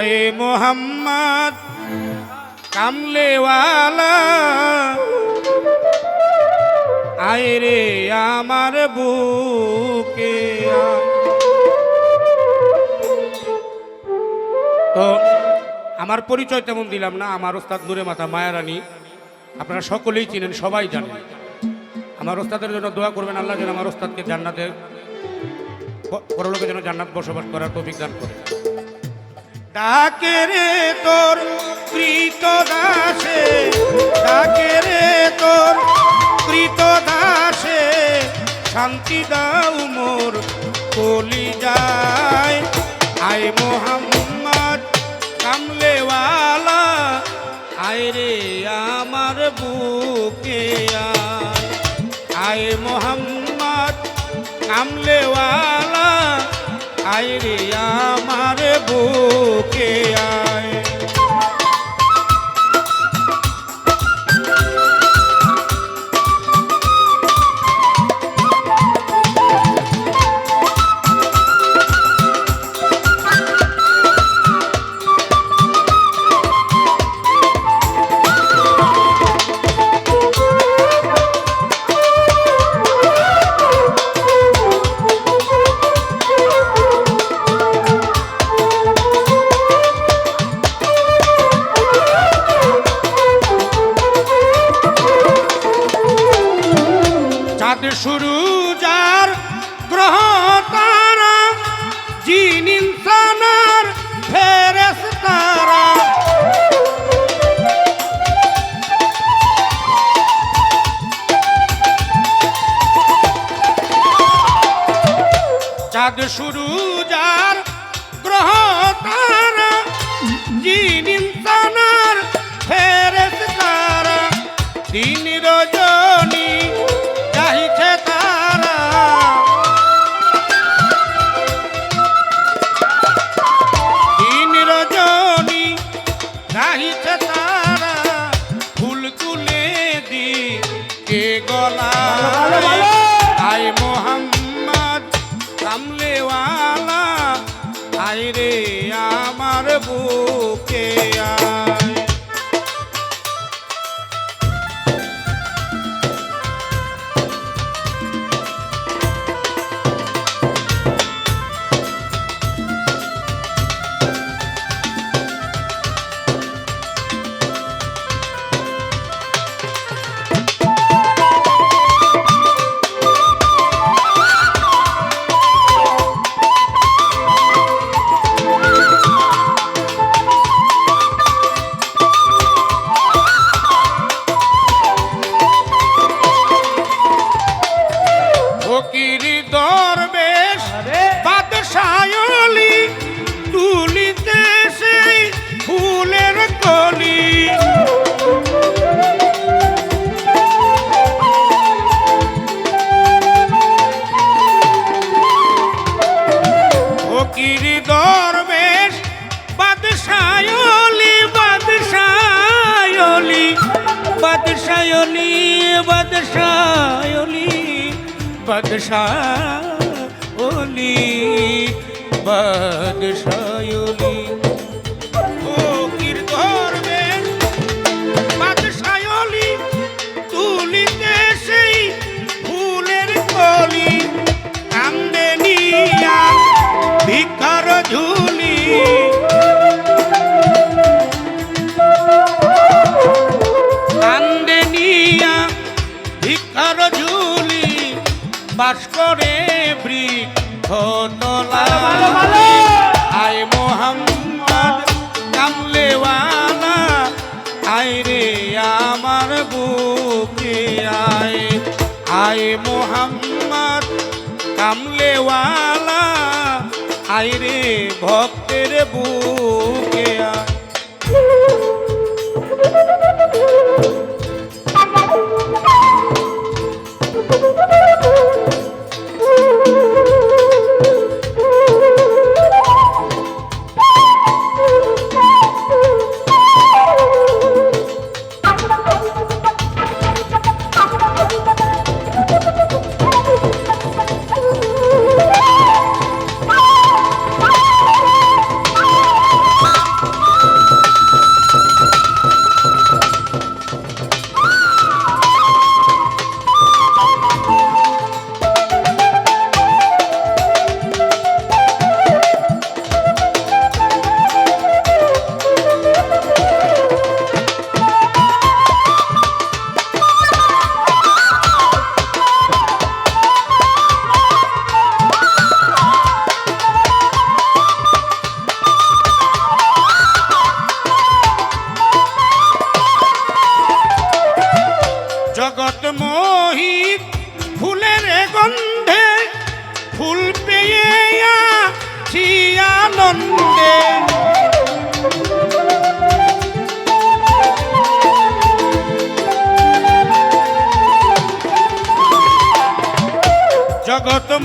আয় মোহাম্মদ, কামলেওয়ালা। আয় রে আমার বুকে। তো আমার পরিচয় তেমন দিলাম না, আমার ওস্তাদ নূরে মাথা মায়ারানী। আপনারা সকলেই চিনেন, সবাই জানেন। আমার ওস্তাদের জন্য দোয়া করবেন, আল্লাহ যেন আমার ওস্তাদকে জান্নাতে, পরলোকে যেন জান্নাত বসবাস করার তৌফিক দান করে। ডাকে রে তোর কৃত দাসে, ডাকে রে তোর কৃত দাসে, শান্তি দাও মোর কলি যায় আয় মোহাম্মদ কামলেওয়ালা, আয় রে আমার বুকে আয় মোহাম্মদ কামলেওয়ালা আয় মারে আমার বুকে আয় শুরু যার গ্রহ তারা, জিন ইনসানার ফেরেস তারা। চাঁদ শুরু যার গ্রহ তারা, জিন ইনসানার ফেরেস তারা। কে গলা আয় মোহাম্মদ কামলেওয়ালা আয় রে আমার বুকে আয়। বাদশায়লি বাদশায়লি বাদশায়লি বাদশায়লি বাস করে বৃক্ষ তলায় আয় মোহাম্মদ কামলেওয়ালা আয় রে আমার বুকে আয়। আয় মোহাম্মদ কামলেওয়ালা আয় রে ভক্তের বুকে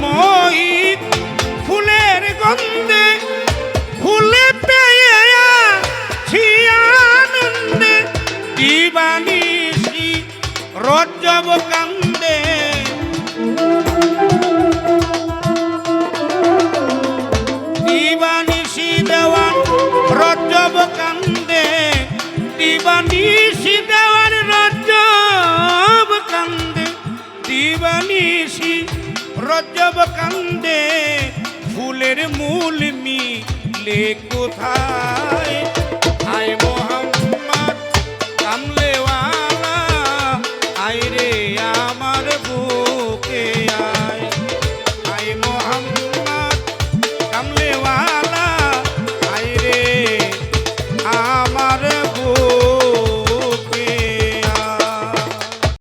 মোহিত ফুলের গন্ধে ফুলে পেয়ে আছি আনন্দে। দিবানিসি রজব কান্দে। দিবানিসি দেওয়ান রজব কান্দে। দিবানিসি রজব কান্দে ফুলের মূল মিলে কোথায়?